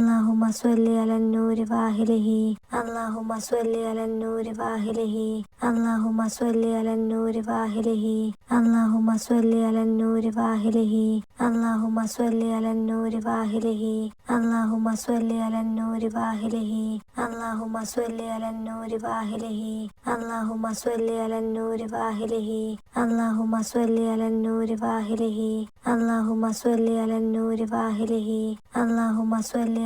അള്ളാഹുമ സ്വല്ലി അലന്നൂരി വാഹിലിഹി അള്ളാഹുമ സ്വല്ലി അലന്നൂരി വാഹിലിഹി അള്ളാഹുമ സ്വല്ലി അലന്നൂരി വാഹിലിഹി അള്ളാഹുമ സ്വല്ലി അലന്നൂരി വാഹിലിഹി അള്ളാഹുമ സ്വല്ലി അലന്നൂരി വാഹിലിഹി അള്ളാഹുമ സ്വല്ലി അലന്നൂരി വാഹിലിഹി അള്ളാഹുമ സ്വല്ലി അലന്നൂരി വാഹിലിഹി അള്ളാഹുമ സ്വല്ലി അലന്നൂരി വാഹിലിഹി അള്ളാഹുമ സ്വല്ലി അലന്നൂരി വാഹിലിഹി അള്ളാഹുമ സ്വല്ലി അലന്നൂരി വാഹിലിഹി അള്ളാഹുമ സ്വല്ലി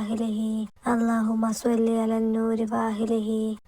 اللهم صل على النور واهله اللهم صل على النور واهله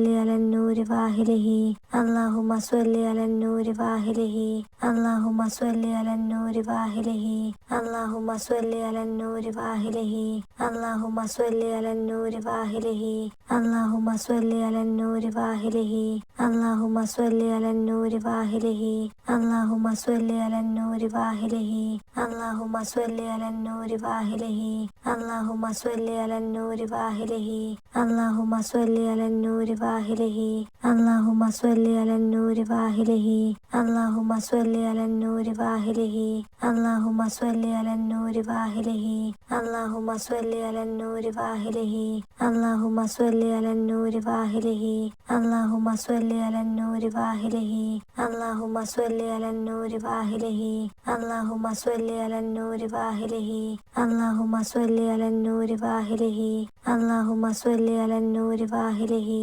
സ്വല്ലി അലന്നൂര് വാഹിലിഹി അള്ളാഹുമ സ്വല്ലി അലന്നൂര് വാഹിലിഹി അള്ളാഹുമ സ്വല്ലി അലന്നൂര് വാഹിലിഹി അള്ളാഹുമ സ്വല്ലി അലന്നൂര് വാഹിലിഹി അള്ളാഹുമ സ്വല്ലി അലന്നൂര് വാഹിലിഹി അള്ളാഹുമ സ്വല്ലി അലന്നൂര് വാഹിലിഹി അള്ളാഹുമ സ്വല്ലി അലന്നൂര് വാഹിലിഹി അള്ളാഹുമ സ്വല്ലി അലന്നൂര് വാഹിലിഹി അള്ളാഹുമ സ്വല്ലി അലന്നൂര് വാഹിലിഹി അള്ളാഹുമ സ്വല്ലി അലന്നൂര് വാഹിലിഹി അള്ളാഹുമ സ്വല്ലി അലന്നൂര് വാഹിലിഹി വാഹിലഹി അള്ളാഹുമ സ്വല്ലി അലന്നൂരി വാഹിലഹി അള്ളാഹുമ സ്വല്ലി അലന്നൂരി വാഹിലഹി അള്ളാഹുമ സ്വല്ലി അലന്നൂരി വാഹിലഹി അള്ളാഹുമ സ്വല്ലി അലന്നൂരി വാഹിലഹി അള്ളാഹുമ സ്വല്ലി അലന്നൂരി വാഹിലഹി അള്ളാഹുമ സ്വല്ലി അലന്നൂരി വാഹിലഹി അള്ളാഹുമ സ്വല്ലി അലന്നൂരി വാഹിലഹി അള്ളാഹുമ സ്വല്ലി അലന്നൂരി വാഹിലഹി അള്ളാഹുമ സ്വല്ലി അലന്നൂരി വാഹിലഹി അള്ളാഹുമ സ്വല്ലി അലന്നൂരി വാഹിലഹി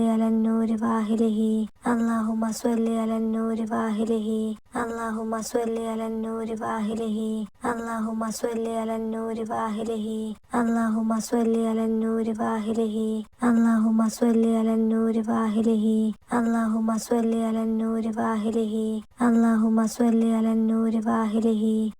على النور واهله اللهم صل على النور واهله اللهم صل على النور واهله اللهم صل على النور واهله اللهم صل على النور واهله اللهم صل على النور واهله اللهم صل على النور واهله اللهم صل على النور واهله